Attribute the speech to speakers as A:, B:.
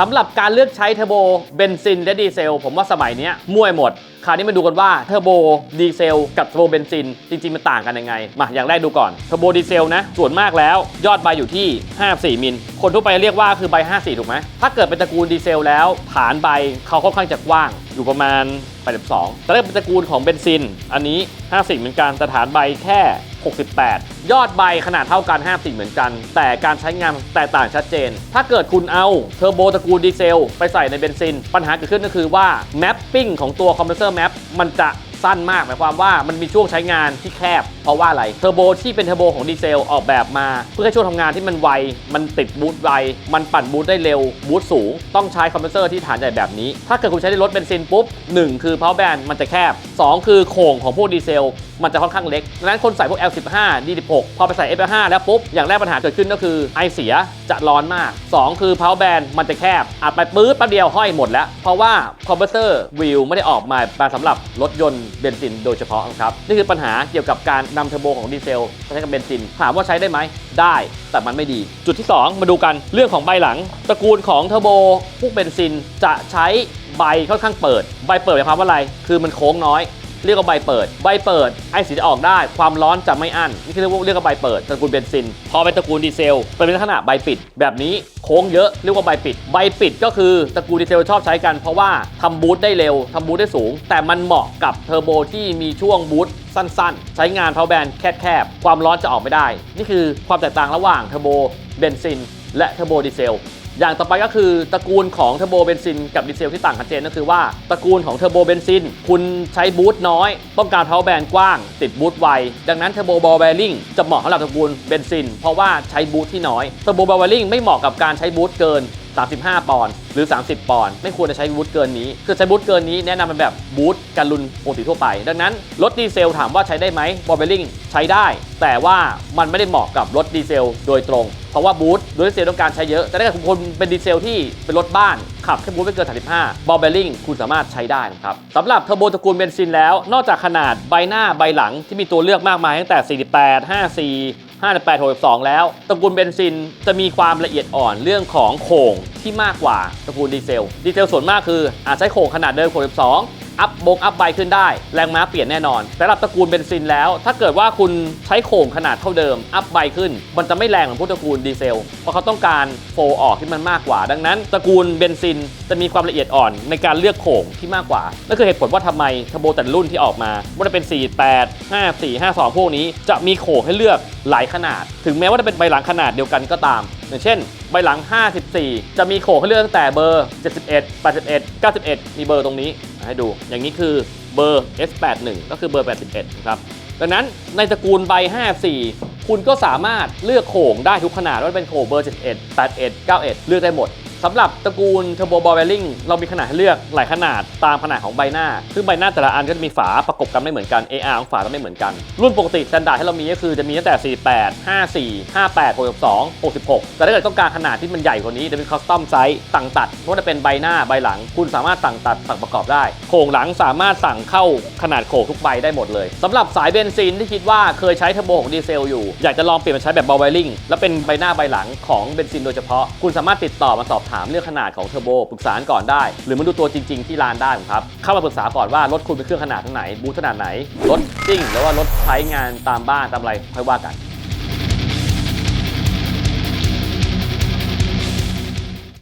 A: สำหรับการเลือกใช้เทอร์โบเบนซินและดีเซล ผมว่าสมัยนี้มั่วไปหมด คราวนี้มาดูกันว่าเทอร์โบดีเซลกับเทอร์โบเบนซินจริง ๆ มันต่างกันยังไง มาอย่างแรกดูก่อนเทอร์โบดีเซลนะ ส่วนมากแล้วยอดใบอยู่ที่ 54 มิล คนทั่วไปเรียกว่าคือใบ 54 ถูกไหมถ้าเกิดเป็นตระกูลดีเซลแล้ว ฐานใบเขาค่อนข้างจะกว้างอยู่ประมาณ 82แต่ถ้าเป็นตระกูลของเบนซิน อันนี้ 50 เหมือนกันแต่ฐานใบแค่ 68 ยอดใบขนาดเท่ากัน 50 เหมือนกัน แต่การใช้งานแตกต่างชัดเจน ถ้าเกิดคุณเอาเทอร์โบตระกูลดีเซลไปใส่ในเบนซิน ปัญหาเกิดขึ้นก็คือว่าแมปปิ้งของตัวคอมเพรสเซอร์แมปมันจะสั้นมากหมายความว่ามันมีช่วงใช้งานที่แคบ เพราะว่าอะไรเทอร์โบที่เป็นเทอร์โบของดีเซลออกแบบมา เพื่อให้ช่วงทำงานที่มันไว มันติดบูทไว มันปั่นบูทได้เร็ว บูทสูง ต้องใช้คอมเพรสเซอร์ที่ฐานใหญ่แบบนี้ ถ้าเกิดคุณใช้ในรถเบนซินปุ๊บ 1 คือ power band มันจะแคบ 2 คือโครงของพวกดีเซลมันจะค่อนข้างเล็กดังนั้นคนใส่พวก L15 D16 พอไปใส่ F5 แล้วปุ๊บ อย่างแรกปัญหาเกิดขึ้นก็คือไอเสียจะร้อนมาก 2 คือ power band มันจะแคบอัดไปปื๊ดแป๊บเดียวห้อยหมดแล้ว เพราะว่าคอมเพรสเซอร์วิวไม่ได้ออกมาสำหรับรถยนต์เบนซินโดยเฉพาะครับนี่คือปัญหาเกี่ยวกับการนำเทอร์โบของดีเซลใช้กับเบนซิน ถามว่าใช้ได้ไหม ได้ แต่มันไม่ดี จุดที่ 2 มาดูกันเรื่องของใบหลัง ตระกูลของเทอร์โบพวกเบนซินจะใช้ใบค่อนข้างเปิด ใบเปิดหมายความว่าอะไร คือมันโค้งน้อยเรียกว่าใบเปิด ใบเปิด ไอสีจะออกได้ ความร้อนจะไม่อั้น นี่คือเรียกว่าเรียกว่าใบเปิด ตระกูลเบนซิน พอเป็นตระกูลดีเซล เป็นลักษณะใบปิด แบบนี้โค้งเยอะ เรียกว่าใบปิด ใบปิดก็คือตระกูลดีเซลชอบใช้กัน เพราะว่าทำบูทได้เร็วทำบูทได้สูง แต่มันเหมาะกับเทอร์โบที่มีช่วงบูท สั้นๆ ใช้งานเพาแบนแคบๆ ความร้อนจะออกไม่ได้ นี่คือความแตกต่างระหว่างเทอร์โบเบนซินและเทอร์โบดีเซลอย่างต่อไปก็คือตระกูลของเทอร์โบเบนซินกับดีเซลที่ต่างชัดเจนก็คือว่าตระกูลของเทอร์โบเบนซินคุณใช้บูทน้อย ต้องการเพาแบนกว้าง ติดบูทไว ดังนั้นเทอร์โบบอลแบริ่งจะเหมาะสำหรับตระกูลเบนซินเพราะว่าใช้บูทที่น้อยเทอร์โบบอลแบริ่งไม่เหมาะกับการใช้บูทเกิน 35 ปอนด์หรือ 30 ปอนด์ไม่ควรจะใช้บูทเกินนี้ คือใช้บูทเกินนี้แนะนำเป็นแบบบูทการุนปกติทั่วไป ดังนั้นรถดีเซลถามว่าใช้ได้ไหมบอลเบลลิงใช้ได้ แต่ว่ามันไม่ได้เหมาะกับรถดีเซลโดยตรง เพราะว่าบูทดยดีเซลต้องการใช้เยอะ แต่ถ้าเกิดคุณเป็นดีเซลที่เป็นรถบ้านขับแค่บูทไม่เกิน 35 บอลเบลลิงคุณสามารถใช้ได้นะครับสำหรับเทอร์โบตระกูลเบนซินแล้ว นอกจากขนาดใบหน้าใบหลังที่มีตัวเลือกมากมายตั้งแต่ 48 54 58 62 แล้ว ตระกูลเบนซินจะมีความละเอียดอ่อนเรื่องของโข่งที่มากกว่าตระกูลดีเซล ดีเซลส่วนมากคืออาจใช้โข่งขนาดเดิม 62 อัพบงอัพใบขึ้นได้ แรงม้าเปลี่ยนแน่นอนแต่สำหรับตระกูลเบนซินแล้ว ถ้าเกิดว่าคุณใช้โข่งขนาดเท่าเดิม อัพใบขึ้น มันจะไม่แรงเหมือนพวกตระกูลดีเซล เพราะเขาต้องการโฟออกที่มันมากกว่า ดังนั้นตระกูลเบนซินจะมีความละเอียดอ่อนในการเลือกโข่งที่มากกว่านั่นคือเหตุผลว่าทำไมเทอร์โบแต่รุ่นที่ออกมาไม่ว่าจะเป็น 48 54 52 พวกนี้ จะมีโข่งให้เลือกหลายขนาด ถึงแม้ว่าจะเป็นใบหลังขนาดเดียวกันก็ตาม อย่างเช่น ใบหลัง 54 จะมีโข่งให้เลือกตั้งแต่เบอร์ 71 81 91 มีเบอร์ตรงนี้ ให้ดู อย่างนี้คือเบอร์ S81 ก็คือเบอร์ 81นะครับดังนั้นในตระกูลใบ 54 คุณก็สามารถเลือกโขงได้ทุกขนาดว่าเป็นโขงเบอร์ 71 81 91 เลือกได้หมด สำหรับตระกูล Turbo Ball Bearing เรามีขนาดให้เลือกหลายขนาดตามขนาดของใบหน้า ซึ่งใบหน้าแต่ละอันก็จะมีฝาประกบกันไม่เหมือนกัน AR ของฝาต้องไม่เหมือนกัน รุ่นปกติ s t ต n d า r d ที่เรามีก็คือจะมีตั้งแต่ 48 54 58 62 66 แต่ถ้าเกิดต้องการขนาดที่มันใหญ่กว่านี้จะเป็น custom size สั่งตัดไม่ว่าจะเป็นใบหน้าใบหลัง คุณสามารถสั่งตัดสั่งประกอบได้ โครงหลังสามารถสั่งเข้าขนาดโครงทุกใบได้หมดเลยสำหรับสายเบนซินที่คิดว่าเคยใช้เทอร์โบของดีเซลอยู่อยากจะลองเปลี่ยนมาใช้แบบ ball bearing และเป็นใบหน้าใบหลังของเบนซินโดยเฉพาะคุณสามารถติดต่อมาสอบถามเรื่องขนาดของเทอร์โบปรึกษาก่อนได้ หรือมาดูตัวจริง ๆ ที่ร้านได้ครับ เข้ามาปรึกษาก่อนว่ารถคุณเป็นเครื่องขนาดเท่าไหนบูทขนาดไหนรถซิ่งหรือว่ารถใช้งานตามบ้านตามอะไรค่อยว่ากัน